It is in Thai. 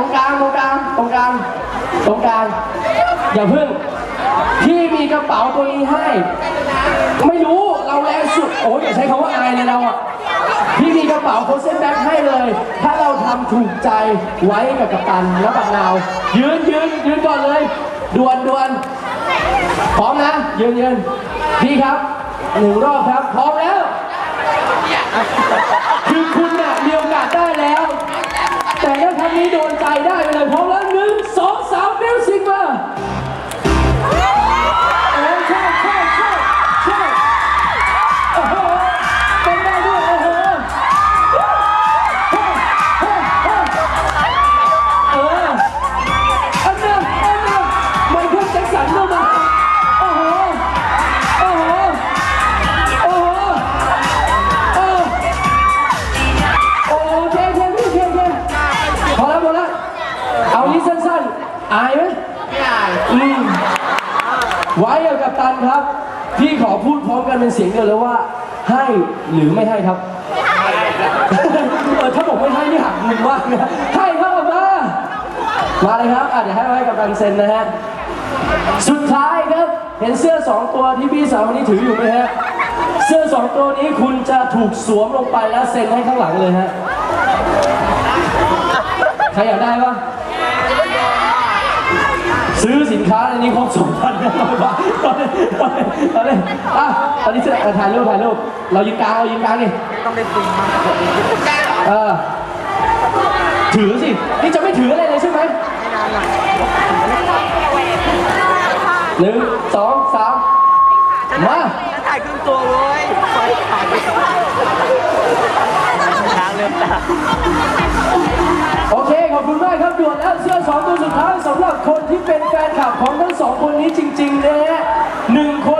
รงกลางตรงกลางตรงกลางตรงกลางอย่าเพิ่งพี่มีกระเป๋าตัวนี้ให้ ไม่รู้เราแรงสุดโอ้ยอย่าใช้คำว่าอายเลยเราอะพี่มีกระเป๋าโคเซนแบ็คให้เลย ถ้าเราทำถูกใจไว้กับกัปตันแล้วกับนาว ยืนยืนยืนก่อนเลยดวนดวนพร้อมนะ ยืนยืนพี่ครับหนึ่งรอบครับ พร้อมแล้ว แต่ถ้าครั้งนี้โดนใจได้ไปเลยพร้อมแล้ว อายไหมไม่อายอืมไว้กับกัปตันครับ พี่ขอพูดพร้อมกันเป็นเสียงเดียวเลยว่า ให้หรือไม่ให้ครับเออถ้าบอกไม่ให้นี่หักมุมมากนะให้ครับออกมามาเลยครับอะเดี๋ยวให้ไว้กับกัปตันเซ็นนะฮะสุดท้ายครับ เห็นเสื้อสองตัวที่พี่สาวคนนี้ถืออยู่ไหมฮะเสื้อสองตัวนี้คุณจะถูกสวมลงไปแล้วเซ็นให้ข้างหลังเลยฮะใครอยากได้ปะ ซื้อสินค้าในนี้ครบสองพันนะบาทตอนนี้ตอนนี้ตอนนี้อะตอนนี้จะถ่ายรูปถ่ายรูปเรายืนกลางเรายืนกลางนี่ต้องได้ดึงมาเออถือสิ นี่จะไม่ถืออะไรเลยใช่ไหมไม่นานหรอกหนึ่งสองสามมาจะถ่ายครึ่งตัวเว้ยไฟถ่ายช้างเริ่มตา สองตัวสุดท้ายสำหรับคนที่เป็นแฟนคลับของทั้งสองคนนี้จริงๆนะฮะหนึ่งคน